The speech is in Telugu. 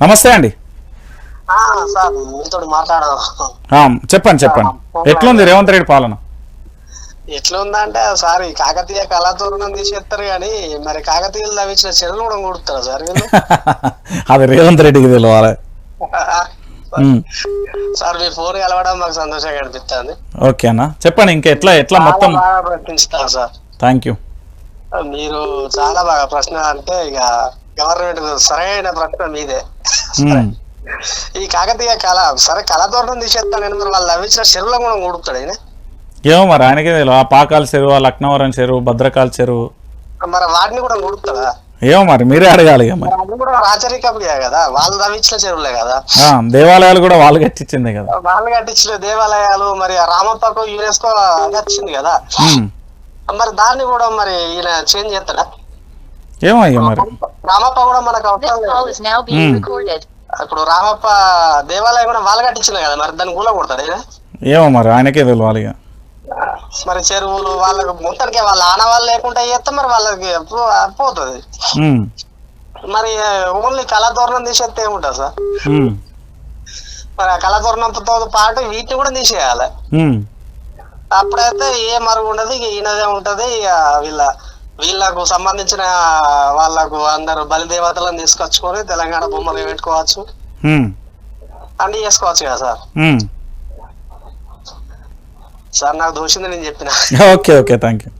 నమస్తే అండి. ఆ, సార్ మీతో మాట్లాడదాం. ఆ, చెప్పండి చెప్పండి. ఎట్లుంది రేవంత్ రెడ్డి పాలన? ఎట్లా ఉందంటే సార్ ఈ కాకతీయ కళాతోరణం తీసేస్తారు కానీ మరి కాకతీయులు తవ్వించిన చెరువులు కూడా కొడుతారు సార్ అది రేవంత్ రెడ్డికి తెలియాలి. ఉమ్, సార్ మీ ఫోన్ కలవడం మాకు సంతోషంగా అనిపిస్తుంది. ఓకే అన్న. చెప్పండి ఇంకా ఎట్లా ఎట్లా మొత్తం? ప్రశ్నిస్తారు సార్. థ్యాంక్ యూ మీరు చాలా బాగా ప్రశ్న అంటే ఇక గవర్నమెంట్ సరైన ప్రశ్న మీదే. ఈ కాకతీయ కళ సరే కళాతోరణం తీసేస్తాను కానీ మరి వాళ్ళు తవ్వించిన చెరువులను కూడా కొడుతాడు ఆయన. ఏమో మరి ఆయనకే తెలియదు. ఆ పాకాల చెరువు ఆ లక్నవరం చెరువు భద్రకాల చెరువు. మరి వాటిని కూడా కొడుతాడా ఏమో మరి మీరే అడగాలి మరి. అది కూడా రాచరికమే కదా? వాళ్ళు తవ్వించిన చెరువులే కదా? దేవాలయాలు కూడా వాళ్ళు కట్టించిందే కదా. వాళ్ళు కట్టించిన దేవాలయాలు మరి రామప్పకు యునెస్కో వచ్చింది కదా? మరి దాన్ని కూడా మరి ఈయన చేంజ్ చేస్తాడా? ఏమో ఇక మరి? రామప్ప కూడా మనకు being Hmm. ఇప్పుడు రామప్ప దేవాలయం కూడా వాళ్ళు కట్టించిన కదా మరి దాన్ని కూడా కొడతాడు ఏమో మరి ఆయనకే తెలియాలి ఇక. మరి చెరువులు వాళ్ళకు మొత్తానికి వాళ్ళ ఆనవాళ్ళు లేకుండా చేస్తే మరి వాళ్ళకి పో- పోతుంది. ఉమ్, మరి ఓన్లీ కళాతోరణం తీసేస్తే ఏముంటుంది సార్? ఉమ్, మరి ఆ కళాతోరణంతో పాటు వీటిని కూడా తీసేయాలి. అప్పుడైతే ఏ మరుగు ఉండదు ఇక ఈయనదే ఉంటది ఇక వీళ్ళ వీళ్ళకు సంబంధించిన వాళ్ళకు అందరు బలిదేవతలను తీసుకొచ్చుకొని తెలంగాణ బొమ్మలు పెట్టుకోవచ్చు. అన్ని చేసుకోవచ్చు కదా సార్. సార్ నాకు దోషింది నేను చెప్పిన. Okay okay thank you